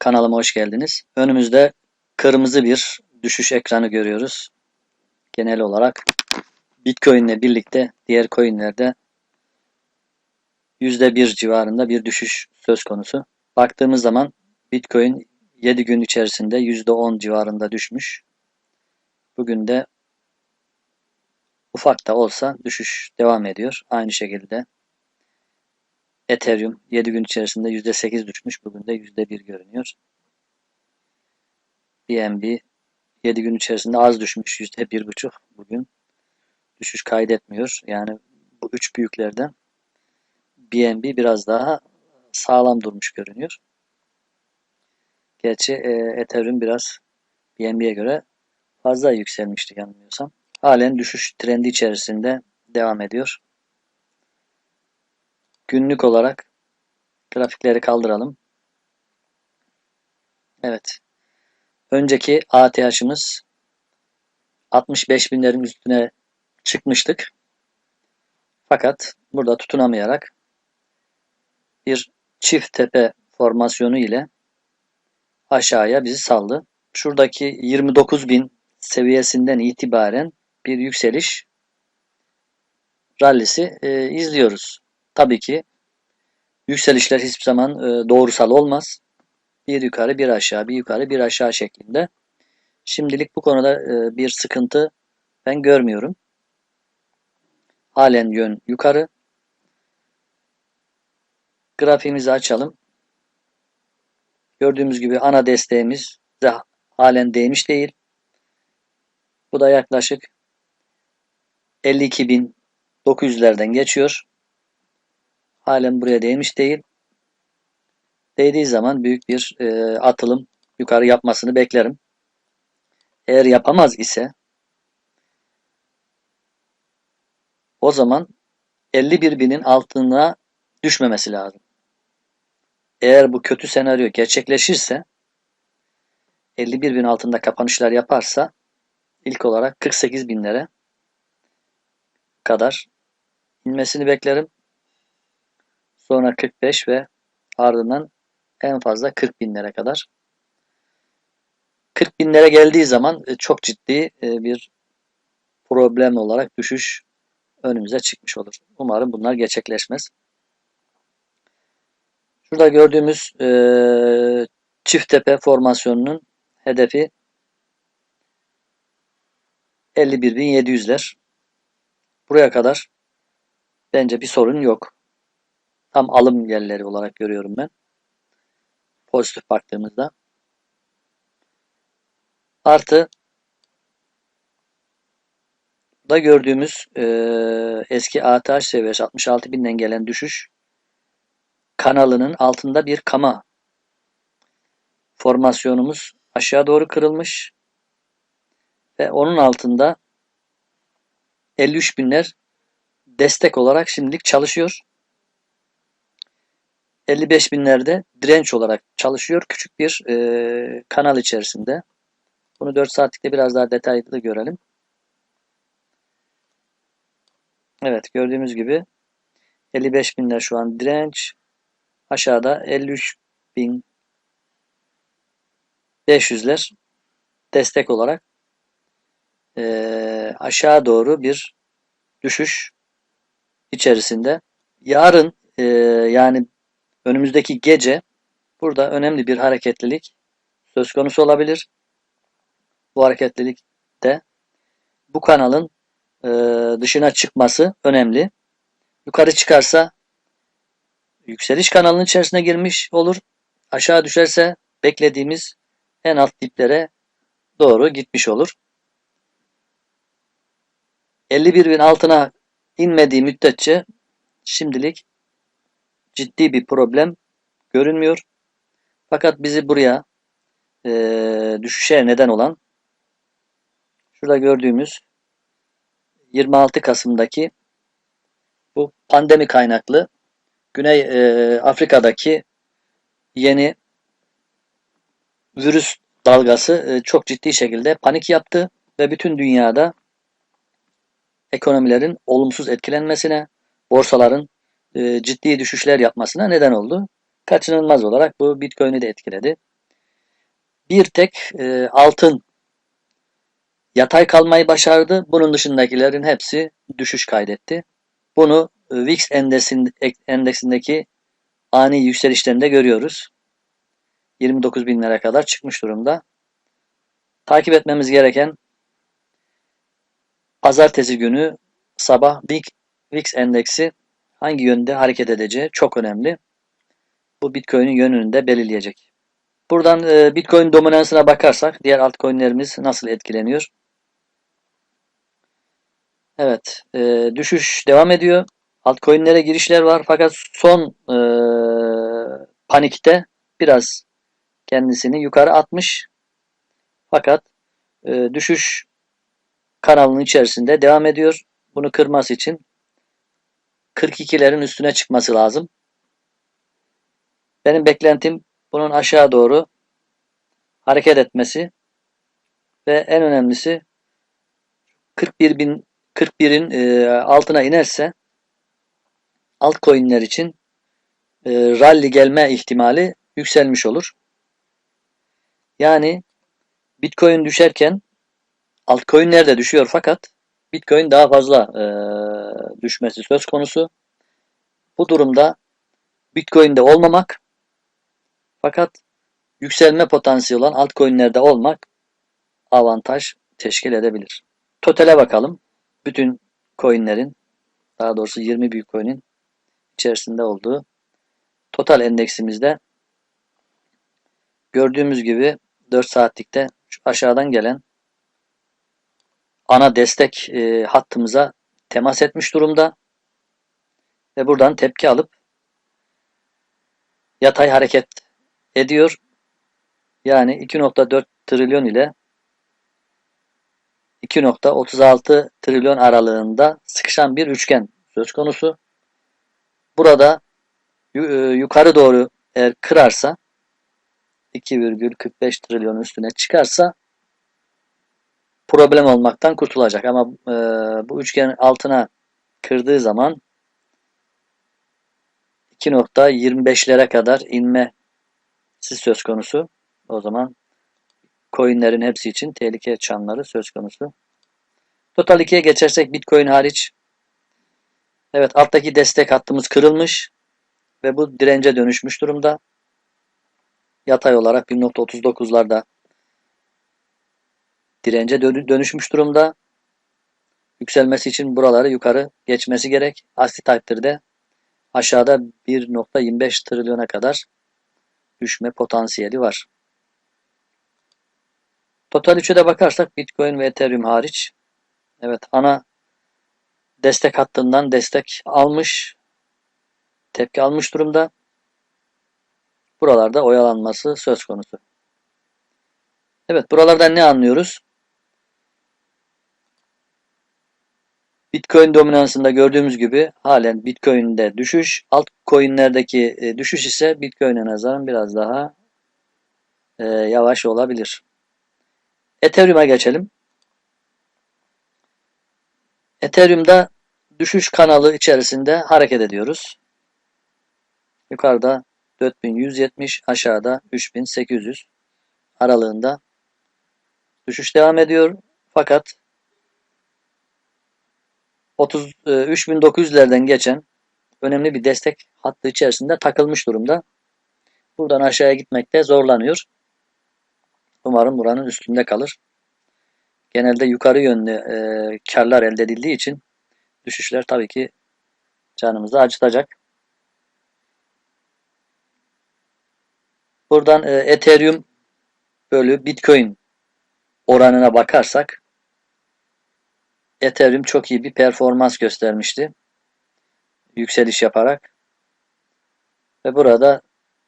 Kanalıma hoş geldiniz. Önümüzde kırmızı bir düşüş ekranı görüyoruz. Genel olarak Bitcoin ile birlikte diğer coinlerde %1 civarında bir düşüş söz konusu. Baktığımız zaman Bitcoin 7 gün içerisinde %10 civarında düşmüş. Bugün de ufak da olsa düşüş devam ediyor. Aynı şekilde Ethereum 7 gün içerisinde %8 düşmüş. Bugün de %1 görünüyor. BNB 7 gün içerisinde az düşmüş. %1,5 bugün. Düşüş kaydetmiyor. Yani bu üç büyüklerden BNB biraz daha sağlam durmuş görünüyor. Gerçi e, Ethereum biraz BNB'ye göre fazla yükselmişti yanılmıyorsam. Halen düşüş trendi içerisinde devam ediyor. Günlük olarak grafikleri kaldıralım. Evet. Önceki ATH'ımız 65 binlerin üstüne çıkmıştık. Fakat burada tutunamayarak bir çift tepe formasyonu ile aşağıya bizi saldı. Şuradaki 29 bin seviyesinden itibaren bir yükseliş rallisi e, izliyoruz. Tabii ki yükselişler hiçbir zaman e, doğrusal olmaz. Bir yukarı bir aşağı bir yukarı bir aşağı şeklinde. Şimdilik bu konuda e, bir sıkıntı ben görmüyorum. Halen yön yukarı. Grafiğimizi açalım. Gördüğümüz gibi ana desteğimiz de halen değmiş değil. Bu da yaklaşık 52.900'lerden geçiyor. Halen buraya değmiş değil. Değdiği zaman büyük bir e, atılım yukarı yapmasını beklerim. Eğer yapamaz ise o zaman 51 binin altına düşmemesi lazım. Eğer bu kötü senaryo gerçekleşirse 51 bin altında kapanışlar yaparsa ilk olarak 48 binlere kadar inmesini beklerim. Sonra 45 ve ardından en fazla 40 binlere kadar. 40 binlere geldiği zaman e, çok ciddi e, bir problem olarak düşüş önümüze çıkmış olur. Umarım bunlar gerçekleşmez. Şurada gördüğümüz e, çift tepe formasyonunun hedefi 51.700'ler. Buraya kadar bence bir sorun yok. Tam alım yerleri olarak görüyorum ben. Pozitif baktığımızda. Artı da gördüğümüz e, eski ATH seviyesi 66.000'den gelen düşüş kanalının altında bir kama formasyonumuz aşağı doğru kırılmış ve onun altında 53 binler destek olarak şimdilik çalışıyor. 55 binlerde direnç olarak çalışıyor. Küçük bir e, kanal içerisinde. Bunu 4 saatlikte biraz daha detaylı görelim. Evet gördüğümüz gibi 55 binler şu an direnç. Aşağıda 53 bin 500'ler destek olarak e, aşağı doğru bir düşüş içerisinde. Yarın e, yani önümüzdeki gece burada önemli bir hareketlilik söz konusu olabilir. Bu hareketlilik de bu kanalın e, dışına çıkması önemli. Yukarı çıkarsa yükseliş kanalının içerisine girmiş olur. Aşağı düşerse beklediğimiz en alt diplere doğru gitmiş olur. 51 bin altına inmediği müddetçe şimdilik ciddi bir problem görünmüyor. Fakat bizi buraya e, düşüşe neden olan şurada gördüğümüz 26 Kasım'daki bu pandemi kaynaklı Güney e, Afrika'daki yeni virüs dalgası e, çok ciddi şekilde panik yaptı ve bütün dünyada ekonomilerin olumsuz etkilenmesine, borsaların e, ciddi düşüşler yapmasına neden oldu. Kaçınılmaz olarak bu Bitcoin'i de etkiledi. Bir tek e, altın yatay kalmayı başardı. Bunun dışındakilerin hepsi düşüş kaydetti. Bunu e, VIX endeksindeki ani yükselişlerinde görüyoruz. 29 binlere kadar çıkmış durumda. Takip etmemiz gereken pazartesi günü sabah VIX endeksi hangi yönde hareket edeceği çok önemli. Bu Bitcoin'in yönünü de belirleyecek. Buradan e, Bitcoin dominansına bakarsak diğer altcoin'lerimiz nasıl etkileniyor? Evet, e, düşüş devam ediyor. Altcoin'lere girişler var fakat son e, panikte biraz kendisini yukarı atmış. Fakat e, düşüş kanalının içerisinde devam ediyor. Bunu kırması için 42'lerin üstüne çıkması lazım. Benim beklentim bunun aşağı doğru hareket etmesi ve en önemlisi 41 bin 41'in e, altına inerse altcoin'ler için e, rally gelme ihtimali yükselmiş olur. Yani Bitcoin düşerken altcoin'ler de düşüyor fakat Bitcoin daha fazla e, düşmesi söz konusu. Bu durumda Bitcoin'de olmamak fakat yükselme potansiyeli olan altcoin'lerde olmak avantaj teşkil edebilir. Totale bakalım. Bütün coin'lerin daha doğrusu 20 büyük coin'in içerisinde olduğu total endeksimizde gördüğümüz gibi 4 saatlikte aşağıdan gelen ana destek e, hattımıza temas etmiş durumda ve buradan tepki alıp yatay hareket ediyor. Yani 2.4 trilyon ile 2.36 trilyon aralığında sıkışan bir üçgen söz konusu. Burada e, yukarı doğru eğer kırarsa 2,45 trilyon üstüne çıkarsa problem olmaktan kurtulacak. Ama e, bu üçgenin altına kırdığı zaman 2.25'lere kadar inme söz konusu. O zaman coinlerin hepsi için tehlike çanları söz konusu. Total 2'ye geçersek Bitcoin hariç evet alttaki destek hattımız kırılmış ve bu dirence dönüşmüş durumda. Yatay olarak 1.39'larda dirence dönüşmüş durumda. Yükselmesi için buraları yukarı geçmesi gerek. Aksi takdirde aşağıda 1.25 trilyona kadar düşme potansiyeli var. Total 3'e de bakarsak Bitcoin ve Ethereum hariç evet ana destek hattından destek almış tepki almış durumda. Buralarda oyalanması söz konusu. Evet buralardan ne anlıyoruz? Bitcoin dominansında gördüğümüz gibi halen Bitcoin'de düşüş, altcoin'lerdeki e, düşüş ise Bitcoin'e nazaran biraz daha e, yavaş olabilir. Ethereum'a geçelim. Ethereum'da düşüş kanalı içerisinde hareket ediyoruz. Yukarıda 4170, aşağıda 3800 aralığında düşüş devam ediyor. Fakat 30 3900'lerden geçen önemli bir destek hattı içerisinde takılmış durumda. Buradan aşağıya gitmekte zorlanıyor. Umarım buranın üstünde kalır. Genelde yukarı yönlü e, karlar elde edildiği için düşüşler tabii ki canımızı acıtacak. Buradan e, Ethereum bölü Bitcoin oranına bakarsak Ethereum çok iyi bir performans göstermişti. Yükseliş yaparak. Ve burada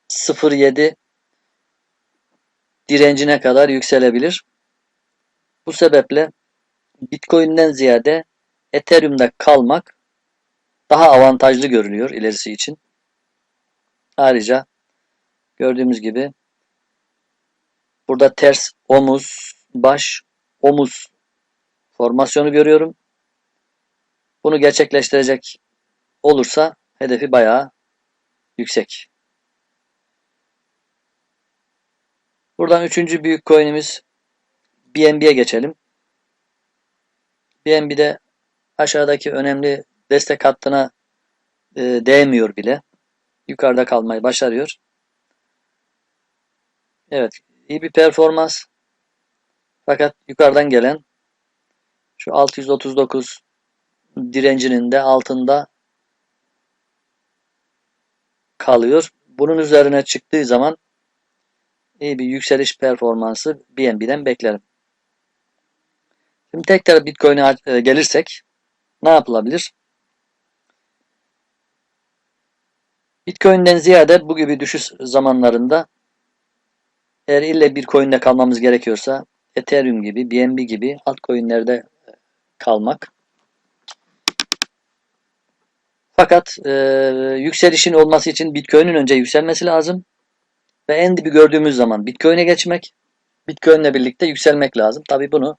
0.7 direncine kadar yükselebilir. Bu sebeple Bitcoin'den ziyade Ethereum'da kalmak daha avantajlı görünüyor ilerisi için. Ayrıca gördüğümüz gibi burada ters omuz, baş, omuz formasyonu görüyorum. Bunu gerçekleştirecek olursa hedefi bayağı yüksek. Buradan üçüncü büyük coin'imiz BNB'ye geçelim. BNB'de aşağıdaki önemli destek hattına e, değmiyor bile. Yukarıda kalmayı başarıyor. Evet, iyi bir performans. Fakat yukarıdan gelen şu 639 direncinin de altında kalıyor. Bunun üzerine çıktığı zaman iyi bir yükseliş performansı BNB'den beklerim. Şimdi tekrar Bitcoin'e e, gelirsek ne yapılabilir? Bitcoin'den ziyade bu gibi düşüş zamanlarında eğer ille bir coin'de kalmamız gerekiyorsa Ethereum gibi, BNB gibi altcoin'lerde kalmak. Fakat e, yükselişin olması için Bitcoin'in önce yükselmesi lazım. Ve en dibi gördüğümüz zaman Bitcoin'e geçmek. Bitcoin'le birlikte yükselmek lazım. Tabi bunu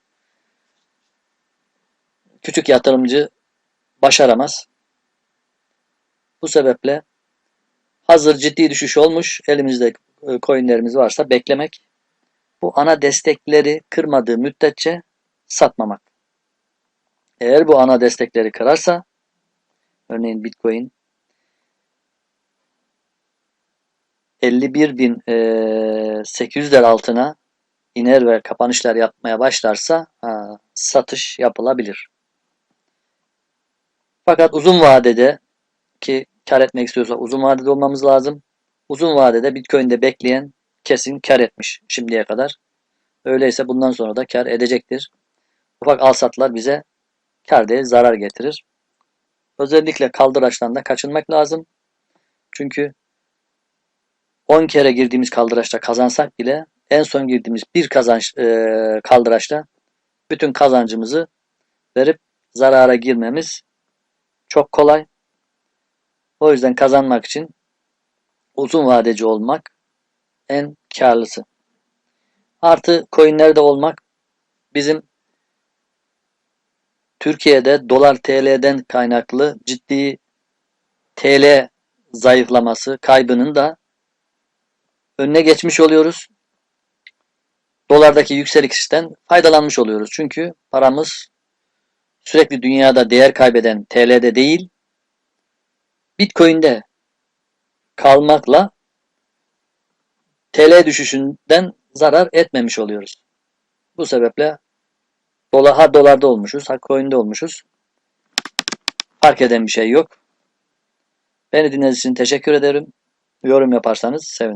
küçük yatırımcı başaramaz. Bu sebeple hazır ciddi düşüş olmuş elimizde e, coinlerimiz varsa beklemek. Bu ana destekleri kırmadığı müddetçe satmamak. Eğer bu ana destekleri kırarsa örneğin Bitcoin 51.800'ler altına iner ve kapanışlar yapmaya başlarsa ha, satış yapılabilir. Fakat uzun vadede ki kar etmek istiyorsa uzun vadede olmamız lazım. Uzun vadede Bitcoin'de bekleyen kesin kar etmiş şimdiye kadar. Öyleyse bundan sonra da kar edecektir. Ufak alsatlar bize kar değil zarar getirir. Özellikle kaldıraçtan kaçınmak lazım. Çünkü 10 kere girdiğimiz kaldıraçta kazansak bile en son girdiğimiz bir kazanç e, kaldıraçta bütün kazancımızı verip zarara girmemiz çok kolay. O yüzden kazanmak için uzun vadeci olmak en karlısı. Artı coinlerde olmak bizim Türkiye'de dolar TL'den kaynaklı ciddi TL zayıflaması kaybının da önüne geçmiş oluyoruz. Dolardaki yükselişten faydalanmış oluyoruz. Çünkü paramız sürekli dünyada değer kaybeden TL'de değil, Bitcoin'de kalmakla TL düşüşünden zarar etmemiş oluyoruz. Bu sebeple dolar, ha dolarda olmuşuz, ha coin'de olmuşuz. Fark eden bir şey yok. Beni dinlediğiniz için teşekkür ederim. Yorum yaparsanız sevinirim.